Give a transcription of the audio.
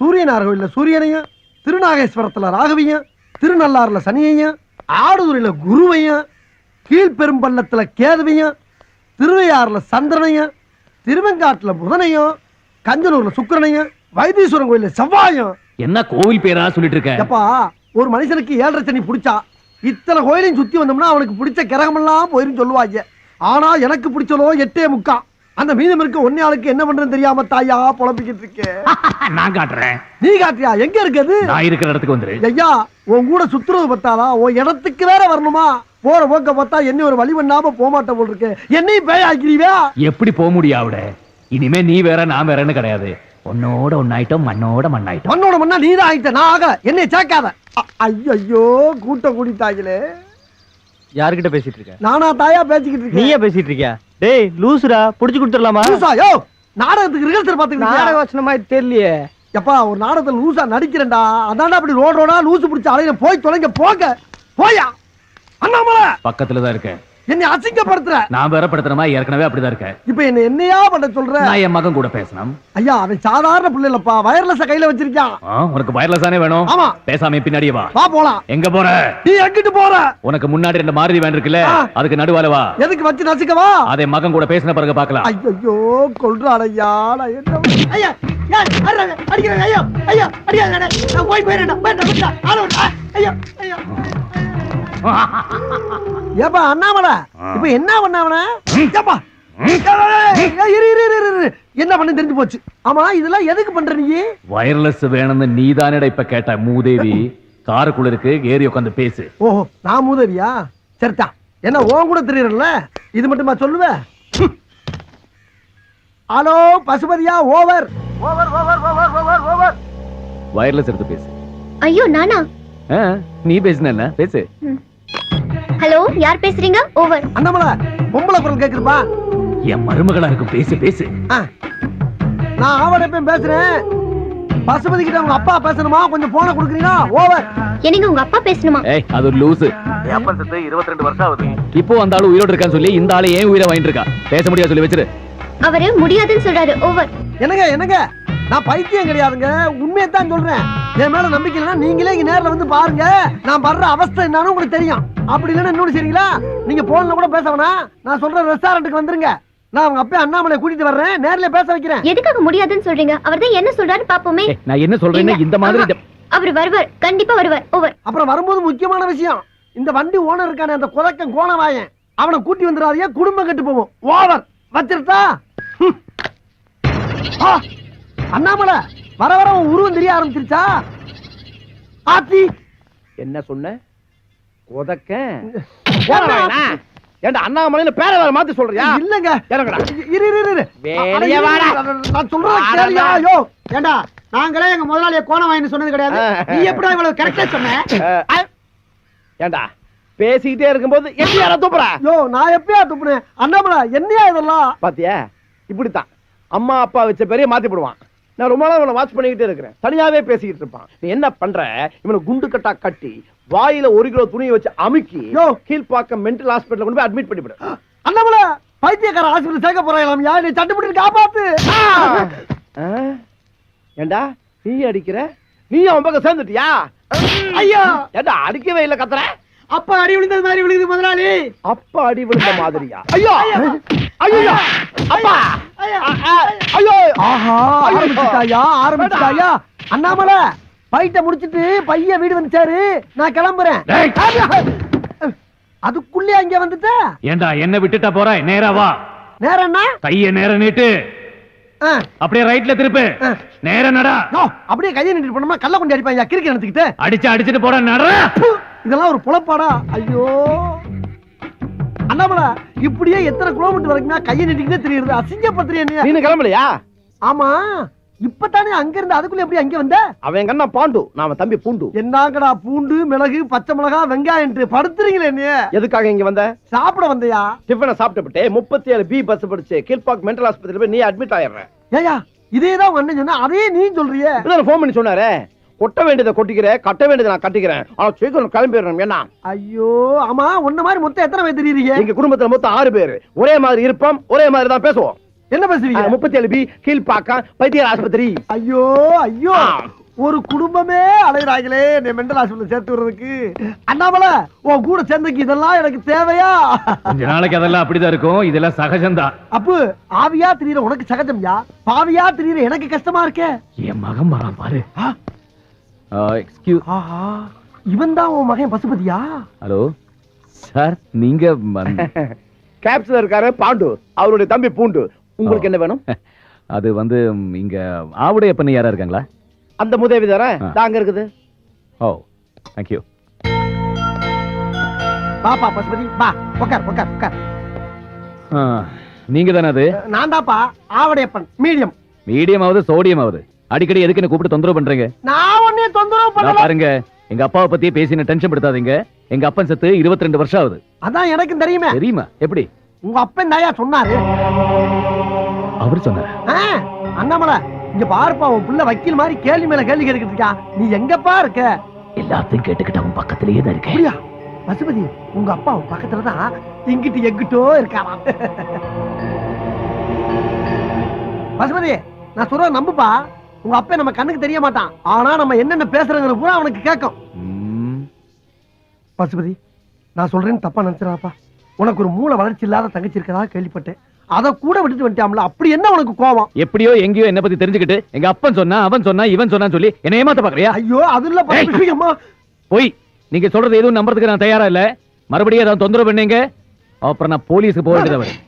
சூரியனார் கோயில்ல சூரியனையும் திருநாகேஸ்வரத்துல ராகவியும் திருநள்ளாறுல சனியையும் ஆடுதுறையில குருவையும் கீழ்பெரும்பள்ளத்துல கேதுவையும் திருவையாறுல சந்திரனையும் திருவெங்காட்டுல புதனையும் கஞ்சனூர்ல சுக்கிரனையும் வைத்தீஸ்வரன் கோயில்ல செவ்வாயும். என்ன கோவில் பேரா சொல்லிட்டு இருக்க? எப்பா ஒரு மனுஷனுக்கு ஏழரை சனி பிடிச்சா இத்தனை கோயிலையும் சுத்தி வந்தோம்னா அவனுக்கு பிடிச்ச கிரகமெல்லாம் போயிரும் சொல்லுவாங்க. ஆனா எனக்கு பிடிச்சலோ எட்டே முக்கா. அந்த மீதம் இருக்க ஒன்னே ஆளுக்கு என்ன பண்றதுன்னு தெரியாம தாயா புலம்பிக்கிட்டு இருக்கேன் நான் காட்டுறேன். நீ காட்டியா எங்க இருக்குது? நான் இருக்கிற இடத்துக்கு வந்துரு. ஐயா உன் கூட சுத்துறது பத்தாதா? உன் இடத்துக்கு வேற வரணுமா? போற போக்க பார்த்தா என்ன ஒரு வழி பண்ணாம போக மாட்டேன் போல் இருக்கு. என்னையும் பேய் ஆக்கிறீவா எப்படி போக முடியும் அவட இனிமே நீ வேற நான் வேறன்னு கிடையாது. உன்னோட ஒன்னாயிட்டோம் மண்ணோட மண்ணாயிட்டோம். மண்ணோட மண்ணா நீ தான் ஆயிட்ட. நான் ஆகல. என்னை சேர்க்காத. ஐயோ கூட்டம் கூடிட்டாங்களே யார்கிட்ட பேசிட்டு இருக்க? நானா தாயா பேசிக்கிட்டு இருக்கேன். நீயே பேசிட்டு இருக்கியா? டேய் லூசுடா புடிச்சு கொடுத்துடலாமா? லூசா யோ நாடகத்துக்கு ரிஹர்சல் நாடக பாத்துக்கிட்டு வச்சன மாதிரி தெரியலையே. எப்பா ஒரு நாடகத்துல லூசா நடிக்கிறேன்டா. அதான்டா அப்படி ரோட் ரோடா லூசு பிடிச்ச அலையில போய் தொலைங்க போங்க. போயா. அண்ணாமலை! பக்கத்துல தான் இருக்கேன். என்னை அசிங்கப்படுத்துற? நான் வேற படுத்துறமா ஏற்கனவே அப்படிதான் இருக்கேன் இப்ப என்ன என்னையா பண்ண சொல்ற? நான் என் மகன் கூட பேசணும். ஐயா அவன் சாதாரண பிள்ளை இல்லப்பா வயர்லெஸ் கையில வச்சிருக்கான் உனக்கு வயர்லெஸ் வேணும். ஆமா. பேசாம பின்னாடியே வா. வா போலாம். எங்க போற? நீ எங்கிட்டு போற? உனக்கு முன்னாடி ரெண்டு மாருதி வேன் இருக்குல்ல. அதுக்கு நடுவால வா. எதுக்கு வச்சு நசுக்கவா அதை மகன் கூட பேசின பிறகு பார்க்கலாம். ஐயோ கொல்றான் ஐயா நான் என்ன ஐயா அடிக்கிறாங்க ஐயா ஐயா அடிக்கிறாங்க நான் போய் போயிடுறேன் வேண்டாம் வேண்டாம் ஆள விட்டா ஐயா ஐயா. ஏப்பா அண்ணாமலை? இப்ப என்ன பண்ண அவன ஏப்பா. என்ன பண்ண தெரிஞ்சு போச்சு. ஆமா இதெல்லாம் எதுக்கு பண்ற நீ? வயர்லெஸ் வேணும்னு நீதானடா இப்ப கேட்ட மூதேவி. காருக்குள்ள இருக்கு ஏறி உட்காந்து பேசு. ஓஹோ நான் மூதவியா? சரிதா என்ன உன் கூட தெரியறல இது மட்டுமா சொல்லுவ. Hello பசுபதியா over. Over over over over over. Wireless எடுத்து பேசு. ஐயோ நானா? நீ பேசுன என்ன? பேசு. ஹலோ யார் பேசுறீங்க? ஓவர் அண்ணாமலை பொம்பளை குரல் கேக்குதுப்பா. என் மருமகளா இருக்கும் பேசு பேசு. நான் ஆவடப்பையும் பேசுறேன். பசுபதி கிட்ட உங்க அப்பா பேசணுமா? கொஞ்சம் போன கொடுக்குறீங்களா? ஓவர் என்னங்க உங்க அப்பா பேசணுமா? ஏய் அது ஒரு லூசு. இருபத்தி ரெண்டு வருஷம் ஆகுது. இப்போ அந்த ஆளு உயிரோடு இருக்கான்னு சொல்லி இந்த ஆளு ஏன் உயிரை வாங்கிட்டு இருக்கா? பேச முடியாது சொல்லி வச்சிரு. அவரு முடியாதுன்னு சொல்றாரு. ஓவர் என்னங்க என்னங்க? நான் பைத்தியம் கிடையாதுங்க. உண்மையை தான் சொல்றேன். என் மேல நம்பிக்கை இல்லைன்னா நீங்களே இங்க நேர்ல வந்து பாருங்க. நான் படுற அவஸ்தை என்னன்னு உங்களுக்கு தெரியும். அப்படி இல்லைன்னா இன்னொன்று சரிங்களா? நீங்க போன்ல கூட பேச வேணாம். நான் சொல்ற ரெஸ்டாரண்ட்டுக்கு வந்துருங்க. நான் அவங்க அப்பா அண்ணாமலை கூட்டிட்டு வர்றேன். நேர்ல பேச வைக்கிறேன். எதுக்காக முடியாதுன்னு சொல்றீங்க? அவர் தான் என்ன சொல்றாரு பாப்போமே. நான் என்ன சொல்றேன்னா இந்த மாதிரி அவர் வருவார். கண்டிப்பா வருவார். ஓவர் அப்புறம் வரும்போது முக்கியமான விஷயம். இந்த வண்டி ஓனர் இருக்கானே அந்த குதக்கன் கோணவாயன். அவனை கூட்டி வந்துடாதீங்க. குடும்பம் கெட்டு போவோம் ஓவர் வச்சிருட்டா? ஹம். ஆ, அண்ணாமலை. வர வர உன் உருவம் தெரிய ஆரம்பிச்சிருச்சா? ஆத்தி! என்ன சொன்ன? உதக்க ஏண்டா அண்ணாமலையில பேர வேற மாத்தி சொல்றியா? இல்லங்க. இறங்குடா. இரு இரு இரு. வெளிய வாடா. நான் சொல்றத வாடா. கேளியா? யோ ஏண்டா நாங்களே எங்க முதலாளிய கோணவாயன்னு சொன்னது கிடையாது. நீ எப்படி இவ்வளவு கரெக்டா சொன்ன? ஏண்டா பேசிக்கிட்டே இருக்கும்போது எப்படி யாரா தூப்புற? யோ நான் எப்பயா துப்புனேன்? அண்ணாமலை என்னையா இதெல்லாம்? பாத்தியா? இப்படித்தான். அம்மா அப்பா வச்ச பேரையே மாத்தி போடுவான். நான் ரொம்ப நாள் இவனை வாட்ச் பண்ணிக்கிட்டே இருக்கிறேன். தனியாவே பேசிக்கிட்டு இருப்பான். நீ என்ன பண்ற? இவனை குண்டு கட்டா கட்டி வாயில ஒரு கிலோ துணியை வச்சு அமுக்கி யோ. கீழ்ப்பாக்கம் மென்டல் ஹாஸ்பிட்டல் கொண்டு போய் அட்மிட் பண்ணிவிடு. அண்ணாமலை பைத்தியக்கார ஆஸ்பத்திரி சேர்க்க போறாங்களாம். யா நீ தட்டுப்பட்டு காப்பாத்து? ஏண்டா நீ அடிக்கிற? நீ அவன் பக்கம் சேர்ந்துட்டியா? ஐயா! ஏண்டா அடிக்கவே இல்ல கத்துற? அப்பா அடி விழுந்தது மாதிரி விழுகுது முதலாளி. அப்பா அடி விழுந்த மாதிரியா? ஐயோ! ஐயோ! அப்பா! ஐயோ! ஆஹா ஆரம்பிச்சுட்டாயா ஆரம்பிச்சுட்டாயா? அண்ணாமலை பைட்ட முடிச்சிட்டு பையன் வீடு வந்துச்சாரு நான் கிளம்புறேன். டேய். அதுக்குள்ளே அங்க வந்துட்ட? ஏண்டா என்ன விட்டுட்டா போற? நேரா வா. என்ன? கைய நேர நீட்டு. அப்படியே ரைட்ல திருப்பு. நேர நடா. அப்படியே கையை நின்று போனோமா கள்ள கொண்டு அடிப்பாங்க கிறுக்கி நடத்துக்கிட்டு அடிச்சு அடிச்சிட்டு போற நட. இதெல்லாம் ஒரு புலப்பாடா. ஐயோ. அண்ணாமலை இப்படியே எத்தனை கிலோமீட்டர் வரைக்குமே கையை நிட்டிக்கிட்டே தெரியுது. அசிங்கப்படுத்துறிய நீ நீனு கிளம்பலையா? ஆமா இப்பதானே அங்க இருந்து அதுக்குள்ள எப்படி அங்க வந்த? அவன் கண்ணா பாண்டு? நான் தம்பி பூண்டு. என்னங்கடா பூண்டு மிளகு பச்சை மிளகா வெங்காயம் படுத்துறீங்களே நீ எதுக்காக இங்க வந்த? சாப்பிட வந்தையா? டிஃபனை சாப்பிட்டு முப்பத்தி ஏழு பி பஸ் படிச்சு கீழ்பாக் மென்டல் ஆஸ்பத்திரி போய் நீ அட்மிட் ஆயிடுற ஏயா இதேதான் உங்க அண்ணன் சொன்னா அதே நீ சொல்றியே? ஃபோன் பண்ணி சொன்னாரே. கொட்ட வேண்டியதை கொட்டிக்கிற கட்ட வேண்டியதை நான் கட்டிக்கிறேன். ஆனா சீக்கிரம் கிளம்பிடுறோம் என்ன? ஐயோ ஆமா உன்ன மாதிரி மொத்தம் எத்தனை பேர் தெரியுறீங்க? எங்க குடும்பத்துல மொத்தம் ஆறு பேர். ஒரே மாதிரி இருப்போம் ஒரே மாதிரி தான் பேசுவோம். என்ன பேசுவீங்க? முப்பத்தி ஏழு பி கீழ்பாக்கம் பைத்தியர் ஆஸ்பத்திரி. ஐயோ ஐயோ. ஒரு குடும்பமே அலைகிறாங்களே என்னை மெண்டல் ஹாஸ்பிட்டல் சேர்த்து விடுறதுக்கு. அண்ணாமலை உன் கூட சேர்ந்துக்கு இதெல்லாம் எனக்கு தேவையா? கொஞ்ச நாளைக்கு அதெல்லாம் அப்படிதான் இருக்கும். இதெல்லாம் சகஜம்தான். அப்பு ஆவியா திரியற உனக்கு சகஜம்யா? பாவியா திரியற எனக்கு கஷ்டமா இருக்கே? என் மகன் வரான் பாரு. ஆ. எக்ஸ்கியூ ஆஹா இவன் தான் உன் மகன் பசுபதியா? ஹலோ சார் நீங்க கேப்ஸ்ல இருக்காரு பாண்டு. அவருடைய தம்பி பூண்டு. உங்களுக்கு என்ன வேணும்? அது வந்து இங்க ஆவுடைய பண்ணி யாரா இருக்காங்களா? அந்த முதவி ஆ. தாங்க இருக்குது. ஓ தேங்க்யூ பாப்பா பசுபதி. பா உட்கார் உட்கார் உட்கார் நீங்க தானே அது? நான் தான்ப்பா ஆவடையப்பன் மீடியம். மீடியம் ஆகுது சோடியம் ஆகுது. அடிக்கடி எதுக்கு என்ன கூப்பிட்டு தொந்தரவு பண்றீங்க? நான் உன்னைய தொந்தரவு பண்ணல. பாருங்க எங்க அப்பாவை பத்தியே பேசி டென்ஷன் படுத்தாதீங்க. எங்க அப்பன் செத்து 22 வருஷம் ஆகுது. அதான் எனக்கும் தெரியுமே. தெரியுமா? எப்படி? உங்க அப்பன் தாயா சொன்னாரு. அவர் சொன்னார். அண்ணாமலை இங்க பாருப்பா உன் புள்ள வக்கீல் மாதிரி கேள்வி மேல கேள்வி கேட்டுக்கிட்டு இருக்கான் நீ எங்கப்பா இருக்க? எல்லாத்தையும் கேட்டுக்கிட்டு அவன் பக்கத்திலேயே தான் இருக்கேன். பசுபதி உங்க அப்பா உன் பக்கத்துல தான் இங்கிட்டு எங்கிட்டோ இருக்காராம் பசுபதி நான் சொல்ற நம்புப்பா. உங்க அப்பா நம்ம கண்ணுக்கு தெரிய மாட்டான். ஆனா நம்ம என்னென்ன பேசுறோங்கிறது பூரா அவனுக்கு கேட்கும். பசுபதி நான் சொல்றேன்னு தப்பா நினைச்சிடாப்பா உனக்கு ஒரு மூளை வளர்ச்சி இல்லாத தங்கச்சி இருக்கதா கேள்விப்பட்டேன். அதை கூட விட்டுட்டு வந்துட்டாம்ல? அப்படி என்ன உனக்கு கோவம்? எப்படியோ எங்கேயோ என்ன பத்தி தெரிஞ்சுக்கிட்டு எங்க அப்பன் சொன்னா அவன் சொன்னா இவன் சொன்னான்னு சொல்லி என்ன ஏமாத்த பாக்குறியா? ஐயோ அது இல்ல போய் நீங்க சொல்றது எதுவும் நம்புறதுக்கு நான் தயாரா இல்ல? மறுபடியும் ஏதாவது தொந்தரவு பண்ணீங்க? அப்புறம் நான் போலீஸுக்கு போக வேண்டியதா வரும்